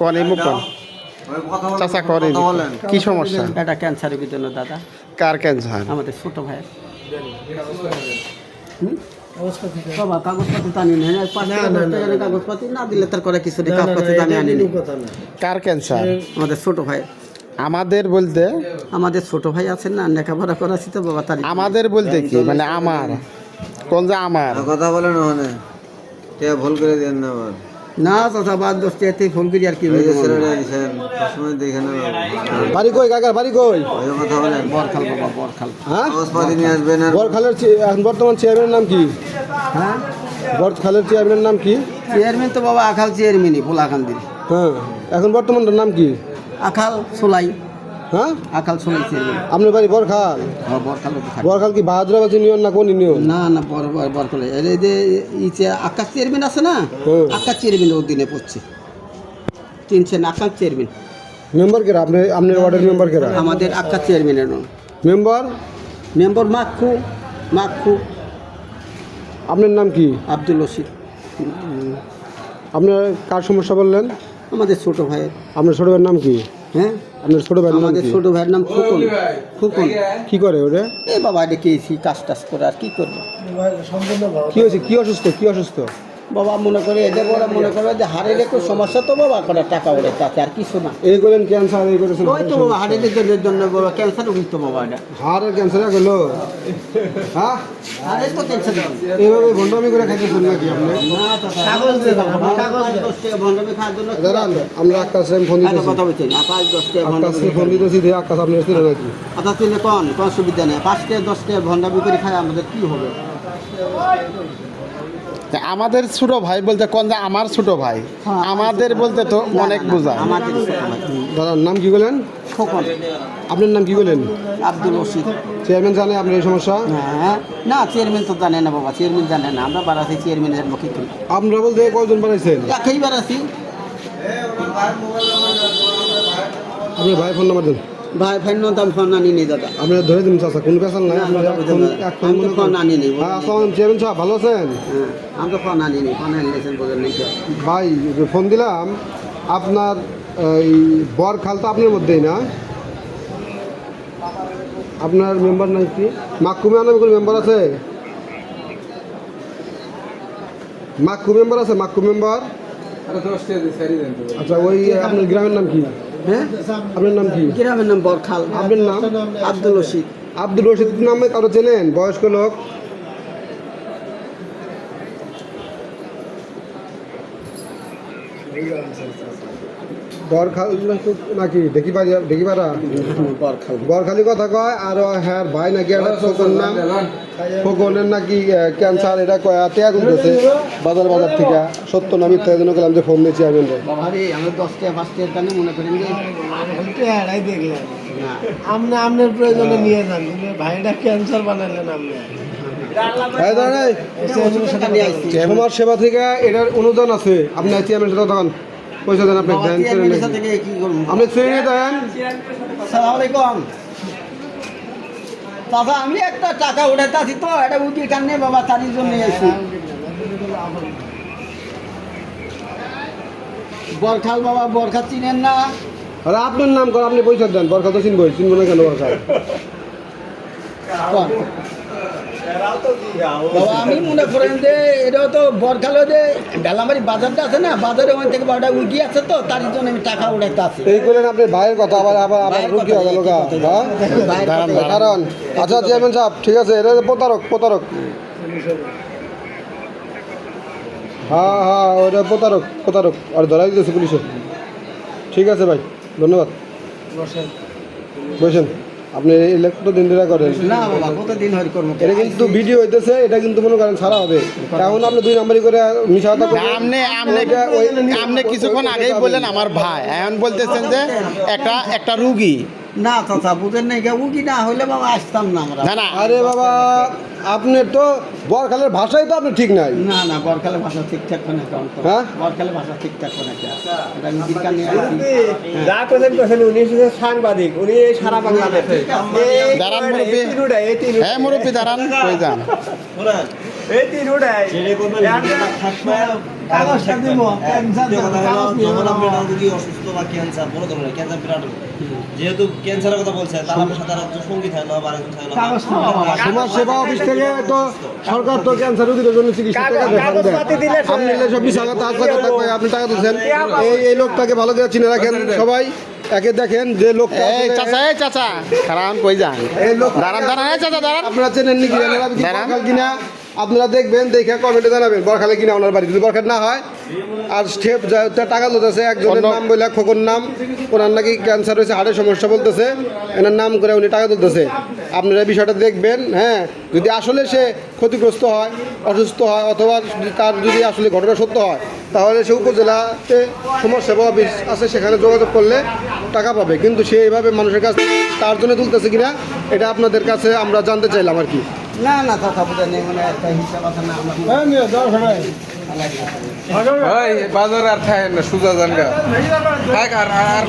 কোন এই মুখ চাচা কর এই কি সমস্যা? এটা ক্যান্সারের ভিতরে দাদা। কার ক্যান্সার আমাদের ছোট ভাইয়ের। করে কিছু নেই। কাগজপাতি আনি নি। কার ক্যান্সার আমাদের ছোট ভাই। আমাদের বলতে? আমাদের ছোট ভাই আছেন না লেখাপড়া করাছি তো বাবা তার আমাদের বলতে কি? মানে আমার। কোন যে আমার? কথা বলেন ভুল করে দেন না আবার। না চাচা বাদ দশটি এতে ফোন করি আর কি বাড়ি কই কাকার বাড়ি কই? বরখাল বাবা বরখাল। হ্যাঁ? বরখালের এখন বর্তমান চেয়ারম্যানের নাম কি? হ্যাঁ? বরখালের চেয়ারম্যানের নাম কি? চেয়ারম্যান তো বাবা আখাল চেয়ারম্যানই পোলাখান দিল হ্যাঁ। এখন বর্তমানটার নাম কি? আখাল সোলাই। হ্যাঁ? আপনার বাড়ি বরখাল? বরখাল থাকে। বরখাল কি বাহাদুরাবাদ ইউনিয়ন না কোন ইউনিয়ন না না বরখাল। যে ই যে আকাশ চেয়ারম্যান আছে না আকাশ চেয়ারম্যান অধীনে পড়ছে। আকাশ চেয়ারম্যান? মেম্বার কেরা? আপনি আপনার ওয়ার্ডের মেম্বার কেরা? আমাদের আকাশ চেয়ারম্যানের মেম্বার মেম্বার মাক্ষু মাক্ষু আপনার নাম কি? আব্দুল রশিদ। আপনার কার সমস্যা বললেন? আমাদের ছোট ভাইয়ের। আপনার ছোট ভাইয়ের নাম কি? হ্যাঁ? আপনার ছোটো ভাইয়ের নাম আমাদের ছোটো ভাইয়ের নাম ফুকন ফুকন কি করে ওরে? এ বাবা ডেকেছি কাজ টাজ করে আর কি করব? কি হয়েছে? কি অসুস্থ? কি অসুস্থ? বাবা মনে করে এদের বড় মনে করে যে হাড়ের একটু সমস্যা তো বাবা করে টাকা ওরে তাতে আর কিছু না। এই করেন ক্যান্সার এই করেছেন। ওই তো বাবা হাড়ের জন্য- জন্য বাবা ক্যান্সার রোগী তো বাবা এটা। হাড়ের ক্যান্সার গেলো। হ্যাঁ? হাড়ের তো ক্যান্সার এইভাবে ভণ্ডামি করে খাইতেছেন নাকি আপনি? কাগজ দিয়ে বাবা কাগজ দশ টাকা ভণ্ডামি খাওয়ার জন্য দাঁড়ান আমরা আকাশ ফোন একটা দিতেছি। কথা বলছেন আকাশ দশ টাকা আকাশ ভণ্ডামি ফোন দিতেছি দিয়ে আকাশ আপনি নাকি আচ্ছা তিনি কন? কোন সুবিধা নেই। পাঁচ টাকা দশ টাকা ভণ্ডামি করে খায় আমাদের কি হবে? আমাদের ছোট ভাই বলতে কোন যে আমার ছোট ভাই? আমাদের বলতে তো অনেক বোঝা আমাদের দাদার নাম কি বলেন? খোকন। আপনার নাম কি বলেন? আব্দুল রশিদ। চেয়ারম্যান জানে আপনার এই সমস্যা? হ্যাঁ। না চেয়ারম্যান তো জানে না বাবা চেয়ারম্যান জানে না। আমরা বাড়াচ্ছি চেয়ারম্যানের মুখে করি আপনারা বলতে কয়জন বানাইছেন একেই বাড়াচ্ছি। আপনার ভাই ফোন নাম্বার দেন। ভাই ফাইন তো আমি ফোন আনি নি দাদা। আপনারা ধরে দিন চাচা কোন পেশাল নাই? না, না, ফোন- না। তো আনি নি, হ্যাঁ আসসালাম চেয়ারম্যান সাহেব ভালো আছেন? হ্যাঁ আমি তো ফোন আনি নি ফোন আনলেছেন বোঝেন নাকি। ভাই যে ফোন দিলাম আপনার এই বর খাল তো আপনার মধ্যেই না? আপনার মেম্বার নাম কি? মাক্কুমে নামে কোনো মেম্বার আছে? মাক্কু মেম্বার আছে মাক্কু মেম্বার? আচ্ছা ওই আপনার গ্রামের নাম কি? হ্যাঁ? আপনার নাম কি? গ্রামের নাম বরখাল। আপনার নাম? আব্দুল রশিদ। আব্দুল রশিদ নামে কারও চেনেন বয়স্ক লোক। Thank নাকি দেখি পারি দেখি পারা বরখালি কথা কয় আর হ্যাঁ ভাই নাকি একটা ফোকন নাম? ফোকনের নাকি ক্যান্সার এটা কয় টেয়া করতেছে বাজার বাজার থেকে। সত্য না মিথ্যা জন্য গেলাম যে ফোন দিয়েছি আমি বাবা রে আমরা দশ টাকা পাঁচ টাকার দামে মনে করেন যে এড়াই দেখলেন না। আপনি আপনার প্রয়োজনে নিয়ে যান ভাইটা ক্যান্সার বানালেন আপনি সেবা থেকে এটার অনুদান আছে। আপনি চেয়ারম্যানের সাথে তখন পয়সা দেন আপনি দেন আপনি শ্রেণি দেন সালাম আলাইকুম। দাদা আমি একটা টাকা উঠাতে আছি তো এটা উঠি টানে বাবা তার জন্য এসেছি। বরখাল বাবা বরখা চিনেন না। আর আপনার নাম কর আপনি পয়সা দেন। বরখা তো চিনবই চিনবো না কেন বরখা। বাবা আমি মনে করেন যে এটা তো বরখালো যে বেলামারি বাজারটা আছে না বাজারে ওখান থেকে বারোটা উঠি আছে তো তার জন্য আমি টাকা উঠাতে আছি এই করলেন আপনি ভাইয়ের কথা আবার আবার আবার রুগী হয়ে গেল হ্যাঁ। কারণ আচ্ছা চেয়ারম্যান সাহেব ঠিক আছে এটা প্রতারক প্রতারক। হ্যাঁ হ্যাঁ ওটা প্রতারক প্রতারক। আর ধরাই দিতেছে পুলিশে। ঠিক আছে ভাই ধন্যবাদ। বসেন। আপনি ইলেকট্র দিন দিরা করেন। না বাবা কতদিন হরি কর্ম? এটা কিন্তু ভিডিও হইতেছে এটা কিন্তু মনে করেন সারা হবে। এখন আপনি দুই নম্বরই করে মিশা কথা বলবেন। আপনি আপনি আপনি কিছুক্ষণ আগেই বললেন আমার ভাই। এখন বলতেছেন যে একটা একটা রুগী। না চাচা বুঝেন না রুগী উকি না হইলে বাবা আসতাম না আমরা। না না। আরে বাবা আপনার তো বরখালের ভাষাই তো আপনি ঠিক নাই। না না বরকালে ভাষা ঠিকঠাক করে হ্যাঁ? বরকালে ভাষা ঠিকঠাক করে নিয়ে যা উনি সাংবাদিক উনি এই সারা বাংলাদেশে। এই দাঁড়ান মুরব্বী। এই তিনুটা, এই তিনুটা। হ্যাঁ মুরব্বী দাঁড়ান কই যান? কাগজটা দিব ক্যান্সার কাগজ নিয়ে অসুস্থ বা ক্যান্সার বড় ধরনের ক্যান্সার বিরাট রোগ। যেহেতু ক্যান্সারের কথা বলছে আমার সাথে সঙ্গী থাকে না বা আরেকজন থাকে না কাগজ না সমাজ সেবা অফিস থেকে তো সরকার তো ক্যান্সার রোগীদের জন্য চিকিৎসা টাকা আপনি এলে সব হাজার টাকা আপনি টাকা দিচ্ছেন। এই এই লোকটাকে ভালো করে চিনে রাখেন সবাই। একে দেখেন যে লোকটা এই চাচা এই চাচা। খারাপ কই যান? এই লোক দাঁড়ান দাঁড়ান এই চাচা দাঁড়ান। আপনারা চেনেন নাকি কি দাঁড়ান। কিনা? আপনারা দেখবেন দেখে কমেন্টে জানাবেন বরখালে কিনা ওনার বাড়ি। যদি বরখাল না হয় আর স্টেপ টাকা লোতেছে একজনের নাম বলে খোকন নাম ওনার নাকি ক্যান্সার হয়েছে হার্টের সমস্যা বলতেছে এনার নাম করে উনি টাকা তুলতেছে। আপনারা বিষয়টা দেখবেন হ্যাঁ? যদি আসলে সে ক্ষতিগ্রস্ত হয় অসুস্থ হয় অথবা তার যদি আসলে ঘটনা সত্য হয় তাহলে সে উপজেলাতে সমাজসেবা অফিস আছে সেখানে যোগাযোগ করলে টাকা পাবে। কিন্তু সে এইভাবে মানুষের কাছে তার জন্য তুলতেছে কিনা এটা আপনাদের কাছে আমরা জানতে চাইলাম আর কি। না না কথা বোঝা নেই মানে একটা হিসাব আছে না আমরা বাজার আর খায় না সুজা জানগা। আর আর।